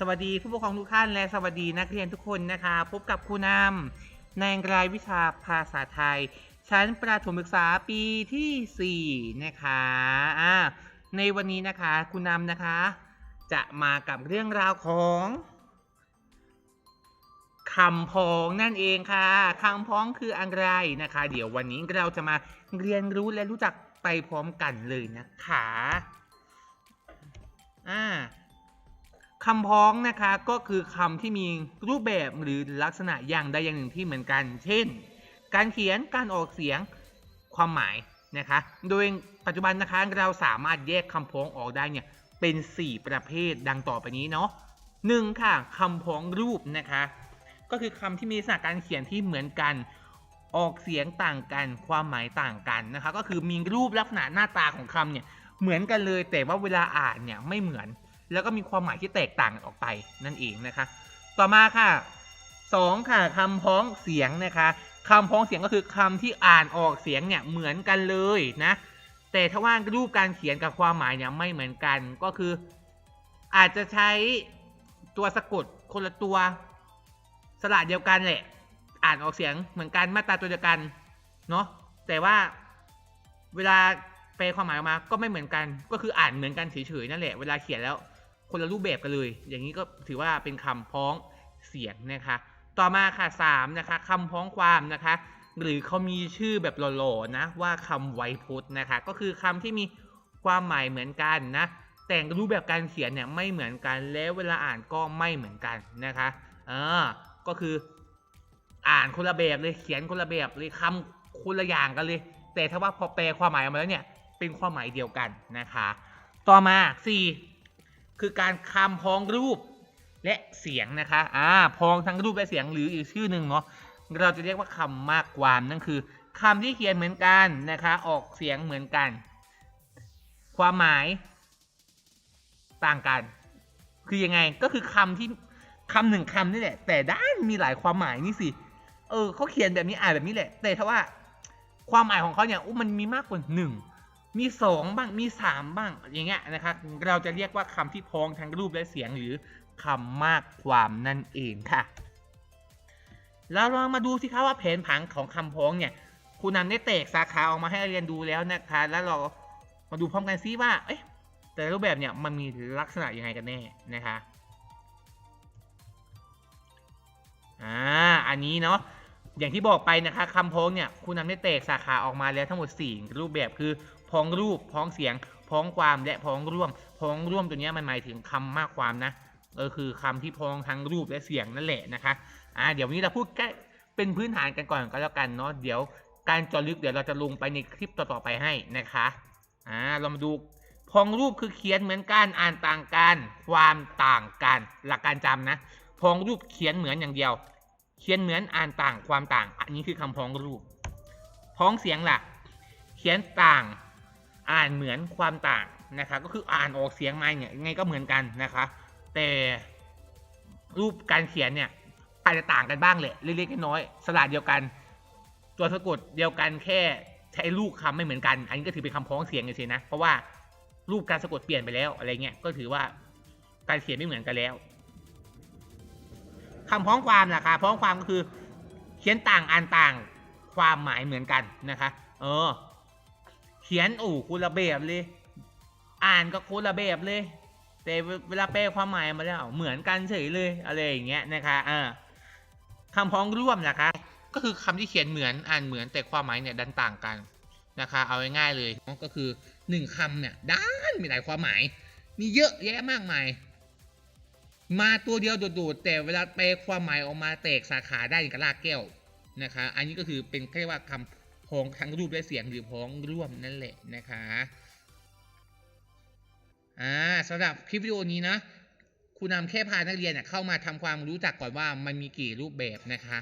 สวัสดีผู้ปกครองทุกท่านและสวัสดีนักเรียนทุกคนนะคะ พบกับครูนำในรายวิชาภาษาไทย ชั้นประถมศึกษาปีที่ 4 นะคะในวันนี้นะคะครูนำนะคะ จะมากับเรื่องราวของคำพ้องนั่นเองค่ะคำพ้องคืออะไรนะคะ เดี๋ยววันนี้เราจะมาเรียนรู้และรู้จักไปพร้อมกันเลยนะคะอ่า คำพ้องนะคะก็คือคำที่มีรูปแบบหรือลักษณะอย่างใดอย่างหนึ่งที่เหมือนกัน เช่น การเขียนการออกเสียงความหมายนะคะ โดยปัจจุบันนะคะเราสามารถแยกคำพ้องออกได้เนี่ยเป็น 4 ประเภทดังต่อไปนี้เนาะหนึ่งค่ะคำพ้องรูปนะคะ ก็คือคำที่มีลักษณะการเขียนที่เหมือนกัน ออกเสียงต่างกันความหมายต่างกันนะคะ ก็คือมีรูปลักษณะหน้าตาของคำเนี่ยเหมือนกันเลยแต่ว่าเวลาอ่านเนี่ยไม่เหมือน แล้วก็มีความหมายที่แตกต่างกันออกไปนั่นเองนะคะ ต่อมาค่ะสองค่ะคำพ้องเสียงนะคะคำพ้องเสียงก็คือคำที่อ่านออกเสียงเนี่ยเหมือนกันเลยนะแต่ถ้าว่ารูปการเขียนกับความหมายเนี่ยไม่เหมือนกันก็คือ อาจจะใช้ตัวสะกดคนละตัวสระเดียวกันแหละ อ่านออกเสียงเหมือนกันมาตราตัวเดียวกันเนาะแต่ว่าเวลาแปลความหมายออกมาก็ไม่เหมือนกัน ก็คืออ่านเหมือนกันเฉยๆนั่นแหละเวลาเขียนแล้ว คนละรูปแบบกันเลย อย่างนี้ก็ถือว่าเป็นคำพ้องเสียงนะคะ ต่อมาค่ะสามนะคะคำพ้องความนะคะ หรือเขามีชื่อแบบหล่อๆนะว่าคำไวยพจน์นะคะ ก็คือคำที่มีความหมายเหมือนกันนะแต่รูปแบบการเขียนเนี่ยไม่เหมือนกันแล้วเวลาอ่านก็ไม่เหมือนกันนะคะอ่าก็คือ อ่านคนละแบบเลยเขียนคนละแบบเลยคำคนละอย่างกันเลย แต่ถ้าว่าพอแปลความหมายออกมาแล้วเนี่ยเป็นความหมายเดียวกันนะคะ ต่อมา4 คือการคำพ้องรูปและเสียงนะคะ อ่า พ้องทั้งรูปและเสียงหรืออีกชื่อหนึ่งเนาะ เราจะเรียกว่าคำมากความนั่นคือคำที่เขียนเหมือนกันนะคะ ออกเสียงเหมือนกัน ความหมาย ต่างกัน คือยังไง ก็คือคำที่คำหนึ่งคำนี่แหละ แต่ด้านมีหลายความหมายนี่สิ เออเขาเขียนแบบนี้อ่านแบบนี้แหละ แต่ถ้าว่า ความหมายของเขาเนี่ยอู้มันมีมากกว่าหนึ่ง มีสองบ้างมีสามบ้างอย่างเงี้ยนะครับเราจะเรียกว่าคำที่พ้องทั้งรูปและเสียงหรือคำมากความนั่นเองค่ะแล้วเรามาดูสิคะว่าแผนผังของคำพ้องเนี่ยครูนันได้แตกสาขาออกมาให้เรียนดูแล้วนะคะ แล้วเรามาดูพร้อมกันซิว่าเอ๊ะแต่รูปแบบเนี่ยมันมีลักษณะยังไงกันแน่นะคะอ่าอันนี้เนาะ อย่างที่บอกไปนะคะคำพ้องเนี่ยคุณนำได้แตกสาขาออกมาแล้วทั้งหมด 4 รูปแบบคือพ้องรูปพ้องเสียง พ้องความและพ้องร่วม พ้องร่วมตัวเนี้ยมันหมายถึงคำมากความนะเออคือคำที่พ้องทั้งรูปและเสียงนั่นแหละนะคะอ่าเดี๋ยววันนี้เราพูดแค่เป็นพื้นฐานกันก่อนก็แล้วกันเนาะเดี๋ยวการเจอลึกเดี๋ยวเราจะลงไปในคลิปต่อๆไปให้นะคะอ่าเรามาดูพ้องรูปคือเขียนเหมือนกันอ่านต่างกัน ความต่างกัน หลักการจำนะพ้องรูปเขียนเหมือนอย่างเดียว เขียนเหมือนอ่านต่างความต่าง อันนี้คือคำพ้องรูป พ้องเสียงล่ะ เขียนต่าง อ่านเหมือนความต่างนะคะก็คืออ่านออกเสียงมาเนี่ยไงก็เหมือนกันนะคะ แต่รูปการเขียนเนี่ยอาจจะต่างกันบ้างแหละเล็กๆน้อยๆสระเดียวกัน ตัวสะกดเดียวกันแค่ใช้ลูกคำไม่เหมือนกัน อันนี้ก็ถือเป็นคำพ้องเสียงเฉยๆนะ เพราะว่ารูปการสะกดเปลี่ยนไปแล้วอะไรเงี้ยก็ถือว่าการเขียนไม่เหมือนกันแล้ว คำพ้องความล่ะคะพ้องความก็คือ เขียนต่างอ่านต่างความหมายเหมือนกันนะคะ เออ เขียนโอ้คนละแบบเลย อ่านก็คนละแบบเลย แต่เวลาแปลความหมายมาแล้วเหมือนกันเฉยเลยอะไรอย่างเงี้ยนะคะอ่าคำพ้องร่วมนะคะ ก็คือคำที่เขียนเหมือนอ่านเหมือนแต่ความหมายเนี่ยดันต่างกันนะคะ เอาง่ายๆเลยก็คือหนึ่งคำเนี่ยด้านมีหลายความหมาย มีเยอะแยะมากมาย มาตัวเดียวโดดๆแต่เวลาแปลความหมายออกมาแตกสาขาได้อย่างกับลากแก้วนะคะ อันนี้ก็คือเป็นเรียกว่าคำพ้องทั้งรูปและเสียงหรือพ้องร่วมนั่นแหละนะคะอ่าสำหรับคลิปวิดีโอนี้นะคุณนำแค่พานักเรียนเนยเข้ามาทำความรู้จักก่อนว่ามันมีกี่รูปแบบนะคะ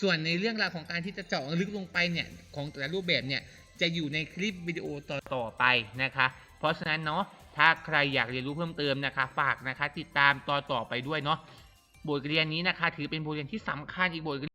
ส่วนในเรื่องราวของการที่จะเจาะลึกลงไปเนี่ยของแต่ละรูปแบบเนี่ยจะอยู่ในคลิปวิดีโอต่อๆไปนะคะ เพราะฉะนั้นเนาะ ถ้าใครอยากเรียนรู้เพิ่มเติมนะคะ ฝากนะคะ ติดตามต่อต่อไปด้วยเนาะบทเรียนนี้นะคะ ถือเป็นบทเรียนที่สำคัญอีกบทเรียน